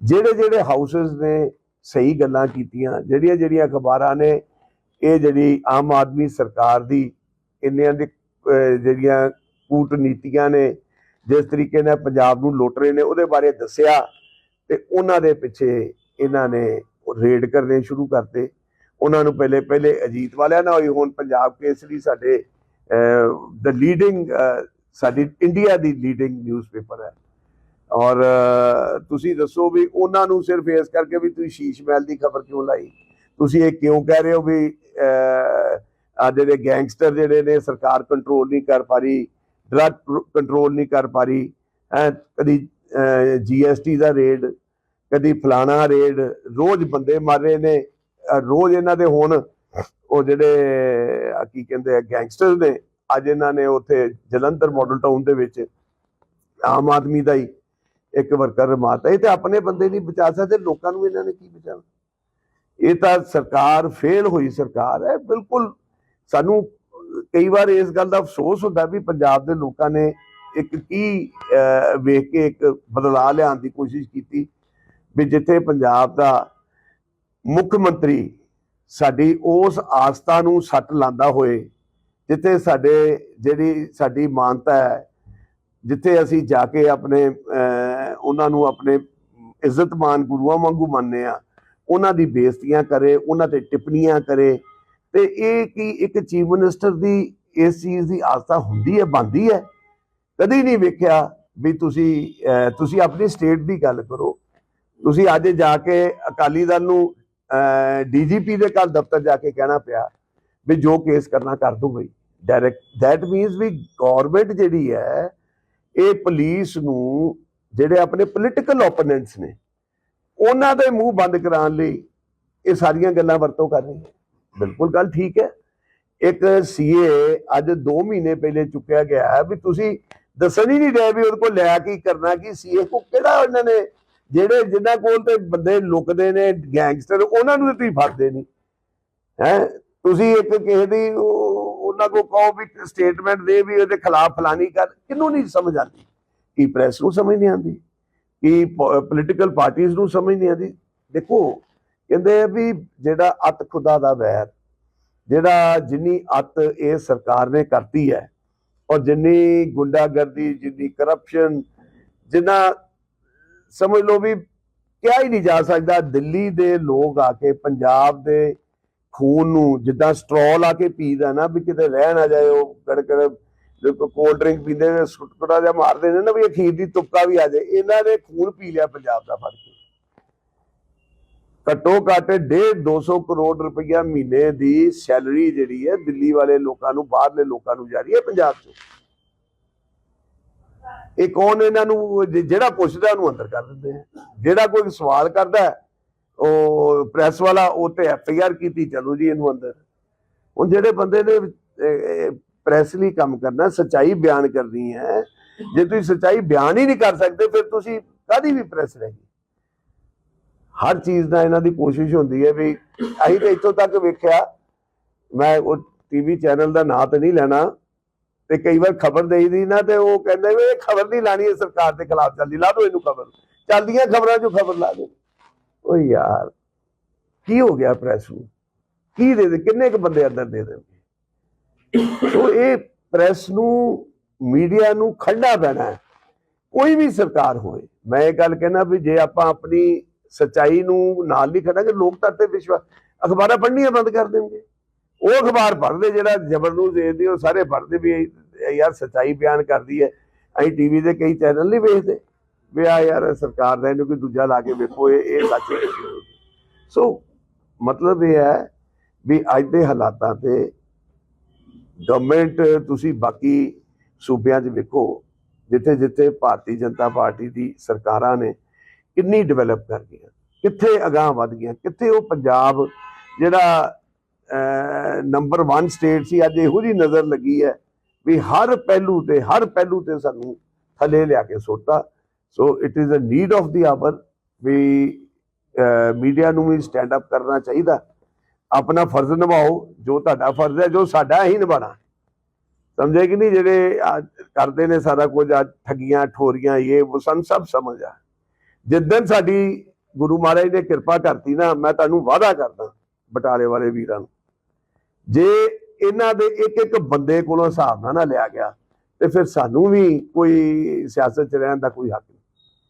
ਜਿਹੜੇ ਜਿਹੜੇ ਹਾਊਸਸ ਨੇ ਸਹੀ ਗੱਲਾਂ ਕੀਤੀਆਂ, ਜਿਹੜੀਆਂ ਜਿਹੜੀਆਂ ਅਖਬਾਰਾਂ ਨੇ, ਇਹ ਜਿਹੜੀ ਆਮ ਆਦਮੀ ਸਰਕਾਰ ਦੀ ਇੰਨੀਆਂ ਦੀ ਜਿਹੜੀਆਂ ਕੂਟਨੀਤੀਆਂ ਨੇ, ਜਿਸ ਤਰੀਕੇ ਨਾਲ ਪੰਜਾਬ ਨੂੰ ਲੁੱਟ ਰਹੇ ਨੇ, ਉਹਦੇ ਬਾਰੇ ਦੱਸਿਆ ਤੇ ਉਹਨਾਂ ਦੇ ਪਿੱਛੇ ਇਹਨਾਂ ਨੇ ਰੇਡ ਕਰਨੇ ਸ਼ੁਰੂ ਕਰਤੇ। ਉਹਨਾਂ ਨੂੰ ਪਹਿਲੇ ਪਹਿਲੇ ਅਜੀਤ ਵਾਲਿਆਂ ਨਾਲ ਹੋਈ, ਹੁਣ ਪੰਜਾਬ ਕੇਸਰੀ ਸਾਡੇ ਦ ਲੀਡਿੰਗ ਸਾਡੀ ਇੰਡੀਆ ਦੀ ਲੀਡਿੰਗ ਨਿਊਜ਼ਪੇਪਰ ਹੈ। ਔਰ ਤੁਸੀਂ ਦੱਸੋ ਵੀ ਉਹਨਾਂ ਨੂੰ ਸਿਰਫ ਇਸ ਕਰਕੇ ਵੀ ਤੁਸੀਂ ਸ਼ੀਸ਼ ਮਹਿਲ ਦੀ ਖਬਰ ਕਿਉਂ ਲਾਈ? ਤੁਸੀਂ ਇਹ ਕਿਉਂ ਕਹਿ ਰਹੇ ਹੋ ਵੀ ਆ ਜਿਹੜੇ ਗੈਂਗਸਟਰ ਜਿਹੜੇ ਨੇ ਸਰਕਾਰ ਕੰਟਰੋਲ ਨਹੀਂ ਕਰ ਪਾ ਰਹੀ ਡਰਗ ਕੰਟਰੋਲ ਨਹੀਂ ਕਰ ਪਾ ਰਹੀ ਹੈਂ, ਕਦੀ ਜੀਐਸਟੀ ਦਾ ਰੇਡ ਕਦੀ ਫਲਾਣਾ ਰੇਡ ਰੋਜ਼ ਬੰਦੇ ਮਰ ਰਹੇ ਨੇ ਰੋਜ਼ ਇਹਨਾਂ ਦੇ ਹੁਣ ਉਹ ਜਿਹੜੇ ਕੀ ਕਹਿੰਦੇ ਆ ਗੈਂਗਸਟਰ ਨੇ ਅੱਜ ਇਹਨਾਂ ਨੇ ਉੱਥੇ ਜਲੰਧਰ ਮਾਡਲ ਟਾਊਨ ਦੇ ਵਿੱਚ ਆਮ ਆਦਮੀ ਦਾ ਹੀ ਇੱਕ ਵਰਕਰ ਮਾਰਤਾ ਇਹ ਤੇ ਆਪਣੇ ਬੰਦੇ ਨਹੀਂ ਬਚਾ ਸਕਦੇ, ਲੋਕਾਂ ਨੂੰ ਇਹਨਾਂ ਨੇ ਕੀ ਬਚਾਉਣਾ? ਇਹ ਤਾਂ ਸਰਕਾਰ ਫੇਲ ਹੋਈ ਸਰਕਾਰ ਹੈ, ਬਿਲਕੁਲ ਸਾਨੂੰ ਕਈ ਵਾਰ ਇਸ ਗੱਲ ਦਾ ਅਫਸੋਸ ਹੁੰਦਾ ਵੀ ਪੰਜਾਬ ਦੇ ਲੋਕਾਂ ਨੇ ਇੱਕ ਕੀ ਵੇਖ ਕੇ ਇੱਕ ਬਦਲਾਅ ਲਿਆਉਣ ਦੀ ਕੋਸ਼ਿਸ਼ ਕੀਤੀ ਵੀ ਜਿੱਥੇ ਪੰਜਾਬ ਦਾ ਮੁੱਖ ਮੰਤਰੀ ਸਾਡੀ ਉਸ ਆਸਥਾ ਨੂੰ ਸੱਟ ਲਾਂਦਾ ਹੋਏ, ਜਿੱਥੇ ਸਾਡੇ ਜਿਹੜੀ ਸਾਡੀ ਮਾਨਤਾ ਹੈ ਜਿੱਥੇ ਅਸੀਂ ਜਾ ਕੇ ਆਪਣੇ ਅਹ, ਉਹਨਾਂ ਨੂੰ ਆਪਣੇ ਇੱਜ਼ਤਮਾਨ ਗੁਰੂਆਂ ਵਾਂਗੂ ਮੰਨਦੇ ਆ ਉਹਨਾਂ ਦੀ ਬੇਇੱਜ਼ਤੀਆਂ ਕਰੇ ਉਹਨਾਂ ਤੇ ਟਿੱਪਣੀਆਂ ਕਰੇ ਤੇ ਇਹ ਕੀ ਇੱਕ ਚੀਫ ਮਿਨਿਸਟਰ ਦੀ ਇਸ ਚੀਜ਼ ਦੀ ਆਸਥਾ ਹੁੰਦੀ ਹੈ ਬੰਦੀ ਹੈ ਕਦੀ ਨਹੀਂ ਵੇਖਿਆ ਵੀ ਤੁਸੀਂ ਤੁਸੀਂ ਆਪਣੀ ਸਟੇਟ ਦੀ ਗੱਲ ਕਰੋ। ਤੁਸੀਂ ਅੱਜ ਜਾ ਕੇ ਅਕਾਲੀ ਦਲ ਨੂੰ ਡੀਜੀਪੀ ਦੇ ਘਰ ਦਫ਼ਤਰ ਜਾ ਕੇ ਕਹਿਣਾ ਪਿਆ ਵੀ ਜੋ ਕੇਸ ਕਰਨਾ ਕਰ ਦੋ ਬਈ। Direct that means we government ਜਿਹੜੀ ਹੈ ਇਹ ਪੁਲਿਸ ਨੂੰ ਜਿਹੜੇ ਆਪਣੇ ਪੋਲੀਟੀਕਲ ਓਪੋਨੈਂਟਸ ਨੇ, ਉਹਨਾਂ ਦੇ ਮੂੰਹ ਬੰਦ ਕਰਾਉਣ ਲਈ ਇਹ ਸਾਰੀਆਂ ਗੱਲਾਂ ਵਰਤੋਂ ਕਰ ਰਹੀ ਹੈ। ਬਿਲਕੁਲ ਗੱਲ ਠੀਕ ਹੈ। ਇੱਕ ਸੀਏ ਅੱਜ 2 ਮਹੀਨੇ ਪਹਿਲੇ ਚੁੱਕਿਆ ਗਿਆ ਹੈ ਵੀ ਤੁਸੀਂ ਦੱਸਣ ਹੀ ਨਹੀਂ ਰਹੇ ਵੀ ਉਹਦੇ ਕੋਲ ਲਿਆ ਕੀ ਕਰਨਾ, ਕੀ ਸੀਏ ਕੋ ਕਿਹੜਾ ਉਹਨਾਂ ਨੇ ਜਿਹੜੇ ਜਿਨ੍ਹਾਂ ਕੋਲ ਤੇ ਬੰਦੇ ਲੁਕਦੇ ਨੇ ਗੈਂਗਸਟਰ ਉਹਨਾਂ ਨੂੰ ਤੇ ਤੁਸੀਂ ਫੜਦੇ ਨਹੀਂ। ਹੈ? ਤੁਸੀਂ ਇੱਕ ਕਿਸੇ ਦੀ ਉਹਨਾਂ ਕੋ ਕਹੋ ਵੀ ਸਟੇਟਮੈਂਟ ਦੇ ਵੀ ਉਹਦੇ ਖਿਲਾਫ ਫਲਾਨੀ ਕਰ, ਕਿਹਨੂੰ ਨਹੀਂ ਸਮਝ ਆਉਂਦੀ? ਕੀ ਪ੍ਰੈਸ ਨੂੰ ਸਮਝ ਨਹੀਂ ਆਉਂਦੀ? ਕੀ ਪੋਲੀਟੀਕਲ ਪਾਰਟੀਆਂ ਨੂੰ ਸਮਝ ਨਹੀਂ ਆਉਂਦੀ? ਦੇਖੋ, ਕਹਿੰਦੇ ਵੀ ਜਿਹੜਾ ਅਤ ਖੁਦਾ ਦਾ ਵੈਰ, ਜਿਹੜਾ ਜਿੰਨੀ ਅਤ ਇਹ ਸਰਕਾਰ ਨੇ ਕਰਤੀ ਹੈ, ਔਰ ਜਿੰਨੀ ਗੁੰਡਾਗਰਦੀ, ਜਿੰਨੀ ਕਰਪਸ਼ਨ ਜਿੰਨਾ ਸਮਝ ਲਓ ਵੀ ਕਿਹਾ ਹੀ ਨਹੀਂ ਜਾ ਸਕਦਾ, ਦਿੱਲੀ ਦੇ ਲੋਕ ਆ ਕੇ, ਪੰਜਾਬ ਦੇ ਖੂਨ ਨੂੰ ਜਿੱਦਾਂ ਸਟ੍ਰੋਲ ਆ ਕੇ ਪੀਦਾ ਨਾ ਵੀ ਕਿਤੇ ਰਹਿ ਨਾ ਜਾਏ, ਉਹ ਕੜਕੜ ਕੋਲਡ ਡਰਿੰਕ ਪੀਂਦੇ ਨੇ, ਸੁਟਕੜਾ ਜਿਹਾ ਮਾਰਦੇ ਨੇ ਨਾ ਵੀ ਅਖੀਰ ਦੀ ਤੁਪਕਾ ਵੀ ਆ ਜਾਏ, ਇਹਨਾਂ ਨੇ ਖੂਨ ਪੀ ਲਿਆ ਪੰਜਾਬ ਦਾ ਫੜ ਕੇ। ਘੱਟੋ ਘੱਟ 1.5 200 ਕਰੋੜ ਰੁਪਈਆ ਮਹੀਨੇ ਦੀ ਸੈਲਰੀ ਜਿਹੜੀ ਹੈ ਦਿੱਲੀ ਵਾਲੇ ਲੋਕਾਂ ਨੂੰ, ਬਾਹਰਲੇ ਲੋਕਾਂ ਨੂੰ ਜਾ ਰਹੀ ਹੈ ਪੰਜਾਬ 'ਚ। ਇਹ ਕੌਣ ਇਹਨਾਂ ਨੂੰ, ਜਿਹੜਾ ਪੁੱਛਦਾ ਉਹਨੂੰ ਅੰਦਰ ਕਰ ਦਿੰਦੇ ਆ। ਜਿਹੜਾ ਕੋਈ ਸਵਾਲ ਕਰਦਾ ਉਹ ਪ੍ਰੈਸ ਵਾਲਾ, ਉਹ ਤੇ ਐਫ ਆਈ ਆਰ ਕੀਤੀ ਚਲੋ ਜੀ ਇਹਨੂੰ ਅੰਦਰ। ਹੁਣ ਜਿਹੜੇ ਬੰਦੇ ਨੇ ਪ੍ਰੈਸ ਲਈ ਕੰਮ ਕਰਨਾ, ਸਚਾਈ ਬਿਆਨ ਕਰਨੀ ਹੈ। ਜੇ ਤੁਸੀਂ ਸਚਾਈ ਬਿਆਨ ਹੀ ਨਹੀਂ ਕਰ ਸਕਦੇ, ਫਿਰ ਤੁਸੀਂ ਕਾਦੀ ਵੀ ਪ੍ਰੈਸ ਰਹੀ? ਹਰ ਚੀਜ਼ ਦਾ ਇਹਨਾਂ ਦੀ ਕੋਸ਼ਿਸ਼ ਹੁੰਦੀ ਹੈ ਵੀ ਅਸੀਂ ਤਾਂ ਇੱਥੋਂ ਤੱਕ ਵੇਖਿਆ, ਮੈਂ ਉਹ ਟੀਵੀ ਚੈਨਲ ਦਾ ਨਾਂ ਤੇ ਨਹੀਂ ਲੈਣਾ, ਤੇ ਕਈ ਵਾਰ ਖਬਰ ਦੇਈਦੀ ਨਾ, ਤੇ ਉਹ ਕਹਿੰਦੇ ਵੀ ਇਹ ਖਬਰ ਨਹੀਂ ਲਾਣੀ ਹੈ ਸਰਕਾਰ ਦੇ ਖਿਲਾਫ ਚੱਲਦੀ, ਲਾ ਦਿਓ ਇਹਨੂੰ ਖਬਰ। ਚੱਲਦੀਆਂ ਖਬਰਾਂ 'ਚੋਂ ਖਬਰ ਲਾ ਦਿਓ। ਓ ਯਾਰ, ਕੀ ਹੋ ਗਿਆ ਪ੍ਰੈਸ ਨੂੰ? ਕੀ ਦੇ ਦੇ, ਕਿੰਨੇ ਕੁ ਬੰਦੇ ਅੰਦਰ ਦੇ ਦੇਣਗੇ? ਸੋ ਇਹ ਪ੍ਰੈਸ ਨੂੰ ਮੀਡੀਆ ਨੂੰ ਖੰਡਾ ਪੈਣਾ ਕੋਈ ਵੀ ਸਰਕਾਰ ਹੋਵੇ, ਮੈਂ ਇਹ ਗੱਲ ਕਹਿਣਾ ਵੀ ਜੇ ਆਪਾਂ ਆਪਣੀ ਸਚਾਈ ਨੂੰ ਨਾਲ ਨਹੀਂ ਖੜਾਂਗੇ, ਲੋਕਤੰਤਰ ਤੇ ਵਿਸ਼ਵਾਸ ਅਖਬਾਰਾਂ ਪੜ੍ਹਨੀਆਂ ਬੰਦ ਕਰ ਦੇਣਗੇ। ਉਹ ਅਖਬਾਰ ਪੜ੍ਹਦੇ, ਜਿਹੜਾ ਜ਼ਬਰ ਨੂੰ ਦੇਖਦੇ ਉਹ ਸਾਰੇ ਪੜ੍ਹਦੇ ਵੀ ਯਾਰ ਸਚਾਈ ਬਿਆਨ ਕਰਦੀ ਹੈ। ਅਸੀਂ ਟੀਵੀ ਦੇ ਕਈ ਚੈਨਲ ਨਹੀਂ ਵੇਖਦੇ। ਵੀ ਆ ਯਾਰ ਸਰਕਾਰ ਦਾ ਇਹਨੂੰ ਕੋਈ ਦੂਜਾ ਲਾ ਕੇ ਵੇਖੋ, ਇਹ ਇਹ ਸੱਚ ਸੋ ਮਤਲਬ ਇਹ ਹੈ ਵੀ ਅੱਜ ਦੇ ਹਾਲਾਤਾਂ ਤੇ ਗਵਰਨਮੈਂਟ ਤੁਸੀਂ ਬਾਕੀ ਸੂਬਿਆਂ 'ਚ ਵੇਖੋ, ਜਿੱਥੇ ਜਿੱਥੇ ਭਾਰਤੀ ਜਨਤਾ ਪਾਰਟੀ ਦੀ ਸਰਕਾਰਾਂ ਨੇ ਕਿੰਨੀ ਡਿਵੈਲਪ ਕਰ ਗਈਆਂ, ਕਿੱਥੇ ਅਗਾਹ ਵਧ ਗਈਆਂ, ਕਿੱਥੇ ਉਹ ਪੰਜਾਬ ਜਿਹੜਾ ਨੰਬਰ 1 ਸਟੇਟ ਸੀ, ਅੱਜ ਇਹੋ ਜੀ ਨਜ਼ਰ ਲੱਗੀ ਹੈ ਵੀ ਹਰ ਪਹਿਲੂ ਤੇ ਹਰ ਪਹਿਲੂ ਤੇ ਸਾਨੂੰ ਥੱਲੇ ਲਿਆ ਕੇ ਸੁੱਟਤਾ so it is a need of the hour we media ਨੂੰ ਵੀ ਸਟੈਂਡ ਅਪ ਕਰਨਾ ਚਾਹੀਦਾ। ਆਪਣਾ ਫਰਜ਼ ਨਿਭਾਓ, ਜੋ ਤੁਹਾਡਾ ਫਰਜ਼ ਹੈ, ਜੋ ਸਾਡਾ ਹੀ ਨਿਭਾਣਾ ਸਮਝੇ ਕਿ ਨਹੀਂ? ਜਿਹੜੇ ਕਰਦੇ ਨੇ ਸਾਰਾ ਕੁਝ, ਅੱਜ ਠੱਗੀਆਂ, ਠੋਰੀਆਂ, ਇਹ, ਉਹ ਸਾਨੂੰ ਸਭ ਸਮਝ ਆ। ਜਿੱਦਣ ਸਾਡੀ ਗੁਰੂ ਮਹਾਰਾਜ ਨੇ ਕਿਰਪਾ ਕਰਤੀ ਨਾ, ਮੈਂ ਤੁਹਾਨੂੰ ਵਾਅਦਾ ਕਰਦਾ ਬਟਾਲੇ ਵਾਲੇ ਵੀਰਾਂ ਨੂੰ। ਜੇ ਇਹਨਾਂ ਦੇ ਇੱਕ ਇੱਕ ਬੰਦੇ ਕੋਲੋਂ ਹਿਸਾਬ ਨਾ ਨਾ ਲਿਆ ਗਿਆ, ਤੇ ਫਿਰ ਸਾਨੂੰ ਵੀ ਕੋਈ ਸਿਆਸਤ ਚ ਰਹਿਣ ਦਾ ਕੋਈ ਹੱਕ ਨਹੀਂ